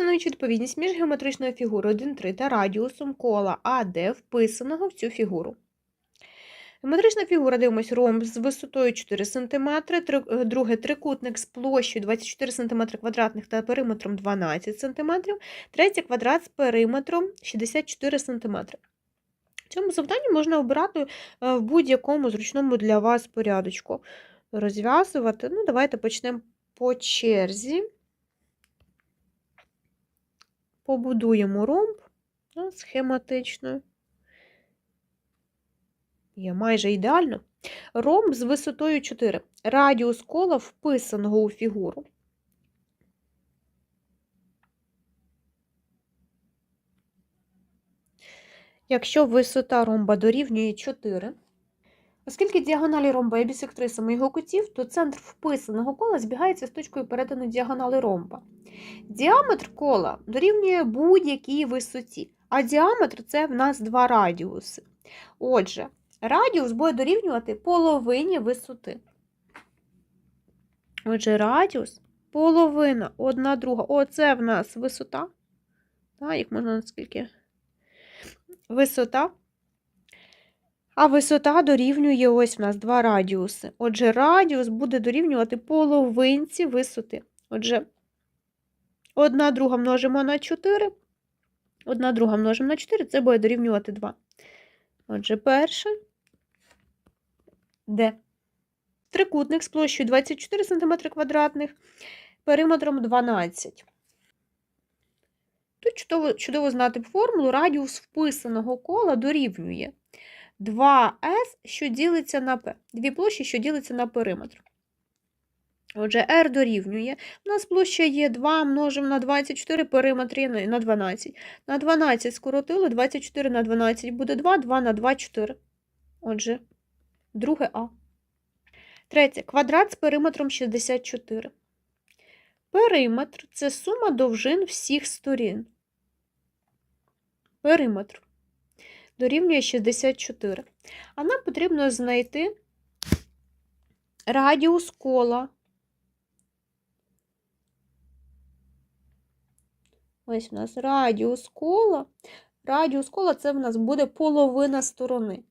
встановіть відповідність між геометричною фігурою 1,3 та радіусом кола АД, вписаного в цю фігуру. Геометрична фігура, дивимось, ромб з висотою 4 см, друге трикутник з площею 24 см квадратних та периметром 12 см, третє квадрат з периметром 64 см. В цьому завданні можна обирати е, в будь-якому зручному для вас порядочку. Розв'язувати. Ну, давайте почнемо по черзі. Побудуємо ромб ну, схематично. Є майже ідеально. Ромб з висотою 4. Радіус кола вписаного у фігуру. Якщо висота ромба дорівнює 4, оскільки діагоналі ромба є бісектрисами його кутів, то центр вписаного кола збігається з точкою перетину діагонали ромба. Діаметр кола дорівнює будь-якій висоті, а діаметр це в нас два радіуси. Отже, радіус буде дорівнювати половині висоти. Отже, радіус половина, одна друга. Оце в нас висота. Так, їх можна наскільки? Висота. А висота дорівнює ось в нас два радіуси. Отже, радіус буде дорівнювати половинці висоти. Отже, одна друга множимо на 4. Одна друга множимо на 4, це буде дорівнювати 2. Отже, перше. Де? Трикутник з площею 24 см квадратних, периметром 12. Тут чудово, чудово знати формулу. Радіус вписаного кола дорівнює 2С, що ділиться на П. Дві площі, що ділиться на периметр. Отже, R дорівнює. У нас площа є 2 множимо на 24, периметр на 12. На 12 скоротили, 24 на 12 буде 2, 2 на 2 – 4. Отже, друге А. Третє. Квадрат з периметром 64. Периметр – це сума довжин всіх сторін. Периметр дорівнює 64. А нам потрібно знайти радіус кола. Ось у нас радіус кола. Радіус кола це в нас буде половина сторони.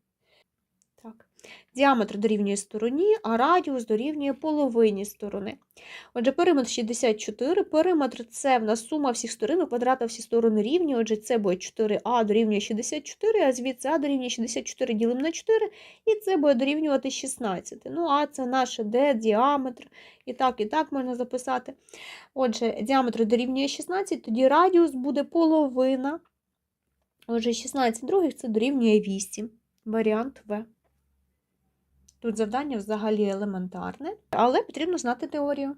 Діаметр дорівнює стороні, а радіус дорівнює половині сторони. Отже, периметр 64, периметр це в нас сума всіх сторон, у квадрата всі сторони рівні, отже, це буде 4а дорівнює 64, а звідси а дорівнює 64 ділимо на 4, і це буде дорівнювати 16. Ну, а це наше d, діаметр, і так, і так можна записати. Отже, діаметр дорівнює 16, тоді радіус буде половина. Отже, 16 других це дорівнює 8. Варіант В. Тут завдання взагалі елементарне, але потрібно знати теорію.